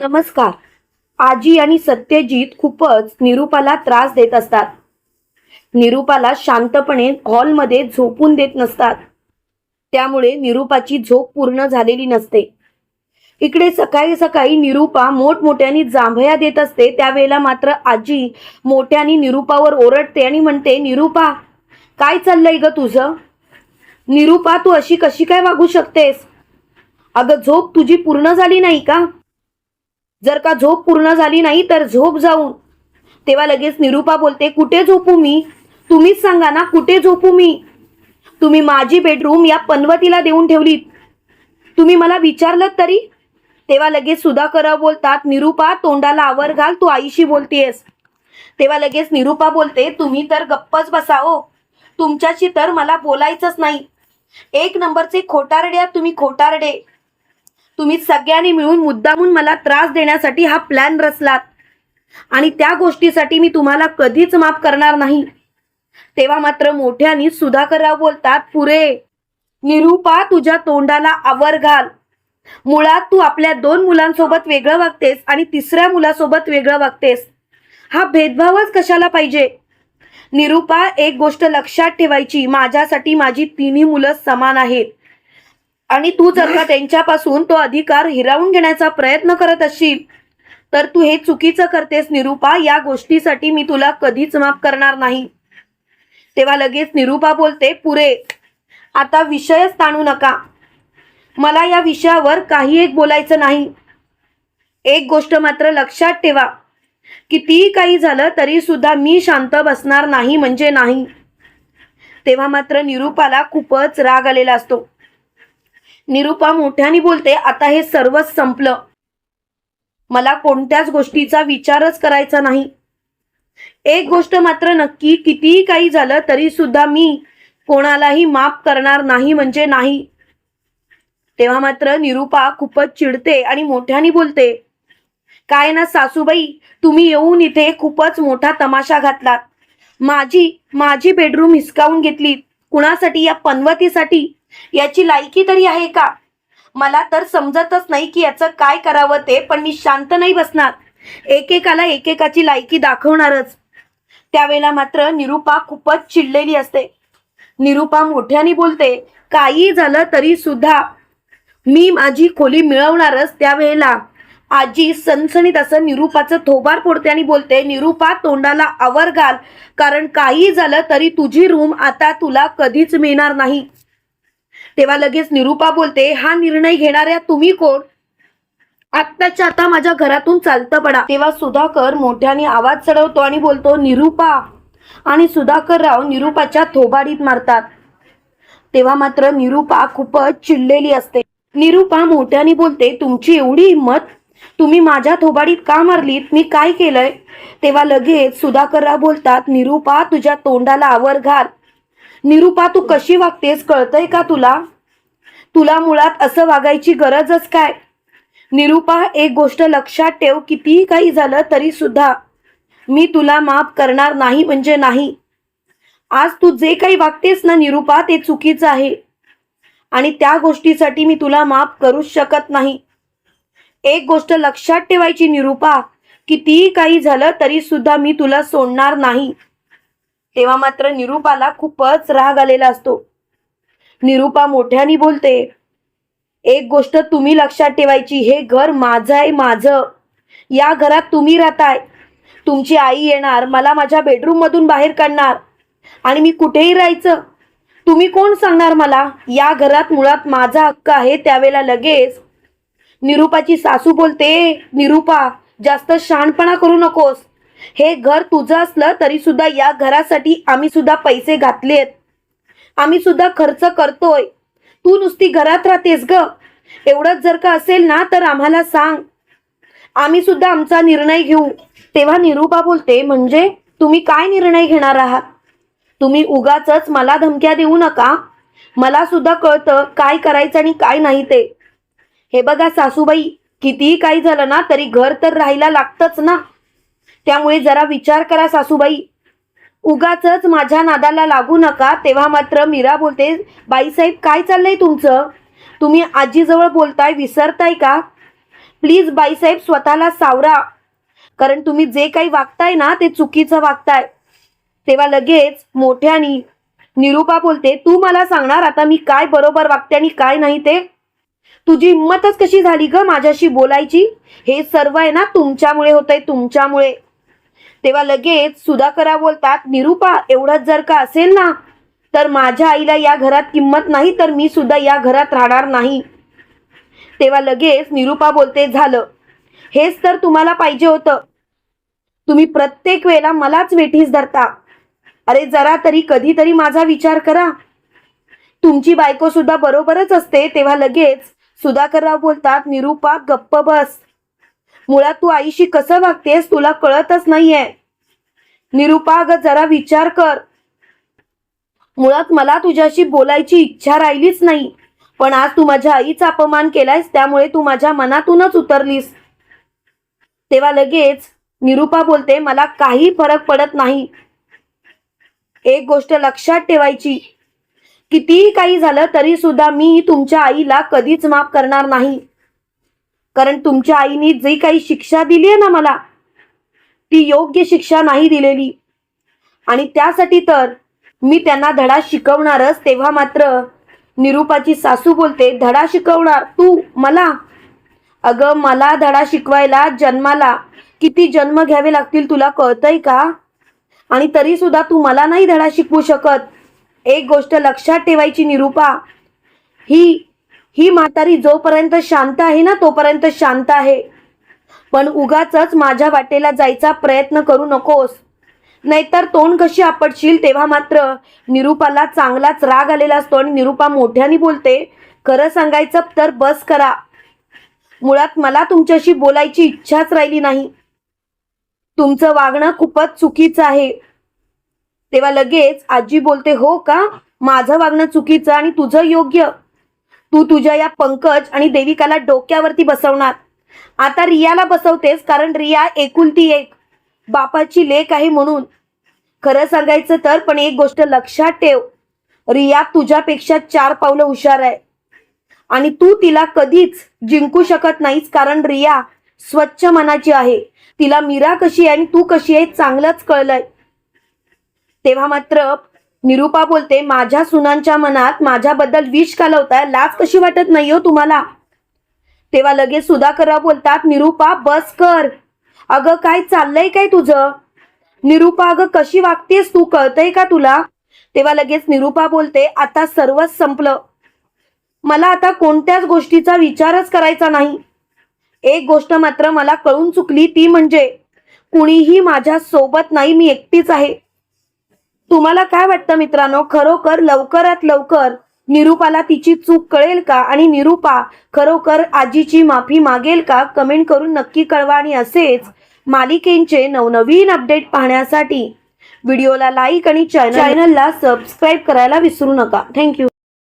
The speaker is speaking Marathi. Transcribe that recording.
नमस्कार. आजी आणि सत्यजित खूपच निरूपाला त्रास देत असतात. निरूपाला शांतपणे हॉलमध्ये झोपून देत नसतात. त्यामुळे निरूपाची झोप पूर्ण झालेली नसते. इकडे सकाळी सकाळी निरूपा मोठमोठ्याने जांभया देत असते. त्यावेळेला मात्र आजी मोठ्याने निरूपावर ओरडते आणि म्हणते निरूपा काय चाललंय ग तुझं? निरूपा तू अशी कशी काय वागू शकतेस? अगं झोप तुझी पूर्ण झाली नाही का? जर का झोप पूर्ण झाली नाही तर झोप जाऊन. तेव्हा लगेच निरूपा बोलते कुठे झोपू मी? तुम्हीच सांगा ना कुठे झोपू मी? तुम्ही माझी बेडरूम या पनवतीला देऊन ठेवलीत. तुम्ही मला विचारलं तरी? तेव्हा लगेच सुधाकर बोलतात निरूपा तोंडाला आवर घाल तू आईशी बोलतेस तेव्हा लगेच निरूपा बोलते तुम्ही तर गप्पच बसा हो. तुमच्याशी तर मला बोलायचंच नाही. एक नंबरचे खोटारडे तुम्ही खोटारडे. तुम्ही सगळ्यांनी मिळून मुद्दामून मला त्रास देण्यासाठी हा प्लॅन रचलात. आणि त्या गोष्टीसाठी मी तुम्हाला कधीच माफ करणार नाही. तेव्हा मात्र मोठ्यानी सुधाकरराव बोलतात पुरे निरूपा तुझ्या तोंडाला आवर घाल. मुळात तू आपल्या दोन मुलांसोबत वेगळं वागतेस आणि तिसऱ्या मुलासोबत वेगळं वागतेस. हा भेदभावच कशाला पाहिजे? निरूपा एक गोष्ट लक्षात ठेवायची माझ्यासाठी माझी तिन्ही मुलं समान आहेत. आणि तू जर का त्यांच्यापासून तो अधिकार हिरावून घेण्याचा प्रयत्न करत असशील तर तू हे चुकीचं करतेस निरूपा. या गोष्टीसाठी मी तुला कधीच माफ करणार नाही. तेव्हा लगेच निरूपा बोलते पुरे आता विषयच ताणू नका. मला या विषयावर काही एक बोलायचं नाही. एक गोष्ट मात्र लक्षात ठेवा कितीही काही झालं तरी सुद्धा मी शांत बसणार नाही म्हणजे नाही. तेव्हा मात्र निरूपाला खूपच राग आलेला असतो. निरुपा मोठ्याने बोलते आता हे सर्वच संपलं. मला कोणत्याच गोष्टीचा विचारच करायचा नाही. एक गोष्ट मात्र नक्की कितीही काही झालं तरी सुद्धा मी कोणालाही माफ करणार नाही म्हणजे नाही. तेव्हा मात्र निरुपा खूपच चिडते आणि मोठ्याने बोलते काय ना सासूबाई तुम्ही येऊन इथे खूपच मोठा तमाशा घातलात. माझी माझी बेडरूम हिसकावून घेतली कुणासाठी या पनवतीसाठी याची लायकी तरी आहे का? मला तर समजतच नाही की याचं काय करावं ते पण मी शांत नाही बसणार. एकेकाला एकेकाची लायकी दाखवणारच. त्यावेळेला मात्र निरूपा खूपच चिडलेली असते. निरूपा मोठ्याने बोलते काही झालं तरी सुद्धा. मी माझी खोली मिळवणारच त्यावेळेला. आजी सणसणीत असं निरूपाचं थोबार फोडते आणि बोलते निरूपा तोंडाला आवर घाल. कारण काही झालं तरी तुझी रूम आता तुला कधीच मिळणार नाही. तेव्हा लगेच निरूपा बोलते हा निर्णय घेणाऱ्या तुम्ही कोण? आत्ताच्या आता माझ्या घरातून चालतं पडा. तेव्हा सुधाकर मोठ्याने आवाज चढवतो आणि बोलतो निरूपा. आणि सुधाकर राव निरूपाच्या थोबाडीत मारतात. तेव्हा मात्र निरूपा खूपच चिडलेली असते. निरूपा मोठ्याने बोलते तुमची एवढी हिंमत? तुम्ही माझ्या थोबाडीत का मारलीत? मी काय केलंय? तेव्हा लगेच सुधाकरराव बोलतात निरूपा तुझ्या तोंडाला आवर घाल. निरूपा तू कशी वागतेस? कळतंय का तुला? तुला मुळात असं वागायची गरजच काय? निरूपा एक गोष्ट लक्षात ठेव कितीही काही झालं तरी सुद्धा मी तुला माफ करणार नाही म्हणजे नाही. आज तू जे काही वागतेस ना निरूपा ते चुकीचं आहे. आणि त्या गोष्टीसाठी मी तुला माफ करूच शकत नाही. एक गोष्ट लक्षात ठेवायची निरूपा कितीही काही झालं तरी सुद्धा मी तुला सोडणार नाही. तेव्हा मात्र निरूपाला खूपच राग आलेला असतो. निरूपा मोठ्याने बोलते एक गोष्ट तुम्ही लक्षात ठेवायची हे घर माझं आहे माझं. या घरात तुम्ही राहताय. तुमची आई येणार मला माझ्या बेडरूममधून बाहेर काढणार. आणि मी कुठेही राहायचं. तुम्ही कोण सांगणार मला या घरात मुळात माझा हक्क आहे त्यावेळेला लगेच. निरूपाची सासू बोलते निरूपा जास्त शहाणपणा करू नकोस. हे घर तुझं असलं तरी सुद्धा या घरासाठी आम्ही सुद्धा पैसे घातलेत. आम्ही सुद्धा खर्च करतोय. तू नुसती घरात राहतेस ग. एवढंच जर का असेल ना तर आम्हाला सांग. आम्ही सुद्धा आमचा निर्णय घेऊ. तेव्हा निरूपा बोलते म्हणजे तुम्ही काय निर्णय घेणार आहात? तुम्ही उगाच मला धमक्या देऊ नका. मला सुद्धा कळतं काय करायचं आणि काय नाही ते. हे बघा सासूबाई कितीही काही झालं ना तरी घर तर राहायला लागतच ना. त्यामुळे जरा विचार करा सासूबाई. उगाच माझ्या नादाला लागू नका तेव्हा मात्र मीरा बोलते बाईसाहेब काय चाललंय तुमचं? तुम्ही आजीजवळ बोलताय विसरताय का? प्लीज बाईसाहेब स्वतःला सावरा. कारण तुम्ही जे काही वागताय ना ते चुकीचं वागताय. तेव्हा लगेच मोठ्यानी निरूपा बोलते तू मला सांगणार आता मी काय बरोबर वागते आणि काय नाही ते? तुझी हिंमतच कशी झाली ग माझ्याशी बोलायची? हे सर्व आहे ना तुमच्यामुळे होतंय तुमच्यामुळे. तेव्हा लगेच सुधाकरा बोलतात निरूपा एवढंच जर का असेल ना तर माझ्या आईला या घरात किंमत नाही तर मी सुद्धा या घरात राहणार नाही. तेव्हा लगेच निरूपा बोलते झालं. हेच तर तुम्हाला पाहिजे होतं. तुम्ही प्रत्येक वेळेला मलाच वेठीस धरता. अरे जरा तरी कधीतरी माझा विचार करा. तुमची बायको सुद्धा बरोबरच असते. तेव्हा लगेच सुधाकरराव बोलतात निरूपा गप्प बस. मुळात तू आईशी कसं वागतेस तुला कळतच नाहीये. निरुपा ग जरा विचार कर. मुळात मला तुझ्याशी बोलायची इच्छा राहिलीच नाही. पण आज तू माझ्या आईचा अपमान केलायस त्यामुळे तू माझ्या मनातूनच उतरलीस. तेव्हा लगेच निरुपा बोलते मला काही फरक पडत नाही. एक गोष्ट लक्षात ठेवायची. कितीही काही झालं तरी सुद्धा मी तुमच्या आईला कधीच माफ करणार नाही. कारण तुमच्या आईने जी काही शिक्षा दिली आहे ना मला ती योग्य शिक्षा नाही दिलेली. आणि त्यासाठी तर मी त्यांना धडा शिकवणारच तेव्हा मात्र निरूपाची सासू बोलते धडा शिकवणार तू मला? अगं मला धडा शिकवायला जन्माला किती जन्म घ्यावे लागतील तुला कळतंय का? आणि तरी सुद्धा तू मला नाही धडा शिकवू शकत. एक गोष्ट लक्षात ठेवायची निरूपा ही ही म्हातारी जोपर्यंत शांत आहे ना तोपर्यंत शांत आहे. पण उगाच माझ्या वाटेला जायचा प्रयत्न करू नकोस. नाहीतर तोंड कशी आपटशील तेव्हा मात्र निरूपाला चांगलाच राग आलेला असतो आणि निरूपा मोठ्याने बोलते खरं सांगायचं तर बस करा. मुळात मला तुमच्याशी बोलायची इच्छाच राहिली नाही. तुमचं वागणं खूपच चुकीचं आहे. तेव्हा लगेच आजी बोलते हो का? माझं वागणं चुकीचं आणि तुझं योग्य. तू तुझ्या या पंकज आणि देविकाला डोक्यावरती बसवणार. आता रियाला बसवतेस कारण रिया एकुलती एक. बापाची लेख आहे म्हणून. खरं सांगायचं तर पण एक गोष्ट लक्षात ठेव. रिया तुझ्यापेक्षा चार पावलं हुशार आहे. आणि तू तिला कधीच जिंकू शकत नाहीस कारण रिया स्वच्छ मनाची आहे. तिला मीरा कशी आहे आणि तू कशी आहे चांगलंच कळलंय. तेव्हा मात्र निरूपा बोलते माझ्या सुनांच्या मनात माझ्याबद्दल विष कालवताय लाज कशी वाटत नाही हो तुम्हाला? तेव्हा लगेच सुधाकरराव बोलतात निरूपा बस कर. अगं काय चाललंय काय तुझं? निरूपा अगं कशी वागतेस तू? कळतंय का तुला? तेव्हा लगेच निरूपा बोलते आता सर्वच संपलं. मला आता कोणत्याच गोष्टीचा विचारच करायचा नाही. एक गोष्ट मात्र मला कळून चुकली ती म्हणजे कुणीही माझ्या सोबत नाही मी एकटीच आहे. तुम्हाला काय वाटतं मित्रांनो? खरोखर लवकरात लवकर निरूपाला तिची चूक कळेल का? आणि निरूपा खरोखर आजीची माफी मागेल का? कमेंट करून नक्की कळवा. आणि असेच मालिकेंचे नवनवीन अपडेट पाहण्यासाठी व्हिडिओला लाईक आणि चॅनलला सबस्क्राईब करायला विसरू नका. थँक्यू